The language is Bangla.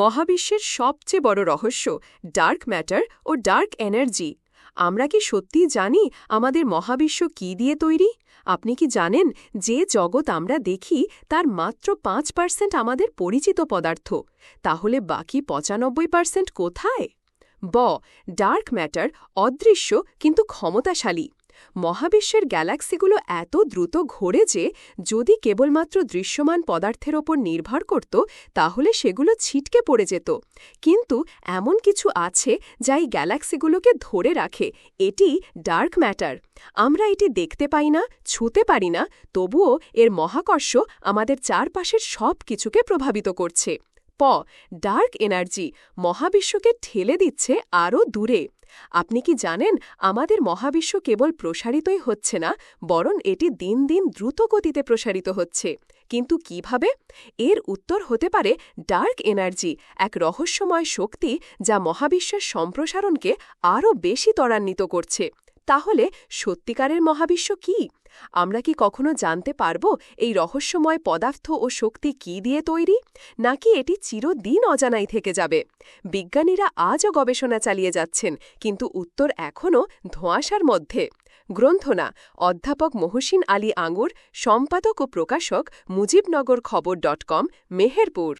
মহাবিশ্বের সবচেয়ে বড় রহস্য ডার্ক ম্যাটার ও ডার্ক এনার্জি আমরা কি সত্যি জানি আমাদের মহাবিশ্ব কি দিয়ে তৈরি? আপনি কি জানেন যে জগৎ আমরা দেখি তার মাত্র পাঁচ পার্সেন্ট আমাদের পরিচিত পদার্থ? তাহলে বাকি পঁচানব্বই পার্সেন্ট কোথায়? ব ডার্ক ম্যাটার অদৃশ্য কিন্তু ক্ষমতাশালী। মহাবিশ্বের গ্যালাক্সিগুলো এত দ্রুত ঘোরে যে, যদি কেবলমাত্র দৃশ্যমান পদার্থের ওপর নির্ভর করত, তাহলে সেগুলো ছিটকে পড়ে যেত। কিন্তু এমন কিছু আছে যা এই গ্যালাক্সিগুলোকে ধরে রাখে। এটি ডার্ক ম্যাটার। আমরা এটি দেখতে পাই না, ছুঁতে পারি না, তবুও এর মহাকর্ষ আমাদের চারপাশের সব কিছুকে প্রভাবিত করছে। প, ডার্ক এনার্জি মহাবিশ্বকে ঠেলে দিচ্ছে আরও দূরে। আপনি কি জানেন, আমাদের মহাবিশ্ব কেবল প্রসারিতই হচ্ছে না, বরং এটি দিন দিন দ্রুত গতিতে প্রসারিত হচ্ছে। কিন্তু কীভাবে? এর উত্তর হতে পারে ডার্ক এনার্জি, এক রহস্যময় শক্তি যা মহাবিশ্বের সম্প্রসারণকে আরও বেশি ত্বরান্বিত করছে। তাহলে সত্যিকারের মহাবিশ্ব কি? আমরা কি কখনো জানতে পারব এই রহস্যময় পদার্থ ও শক্তি কি দিয়ে তৈরি? নাকি এটি চিরদিন অজানাই থেকে যাবে? বিজ্ঞানীরা আজও গবেষণা চালিয়ে যাচ্ছেন, কিন্তু উত্তর এখনও ধোঁয়াশার মধ্যে। গ্রন্থনা, অধ্যাপক মহসিন আলী আঙ্গুর, সম্পাদক ও প্রকাশক মুজিবনগর খবর ডট কম, মেহেরপুর।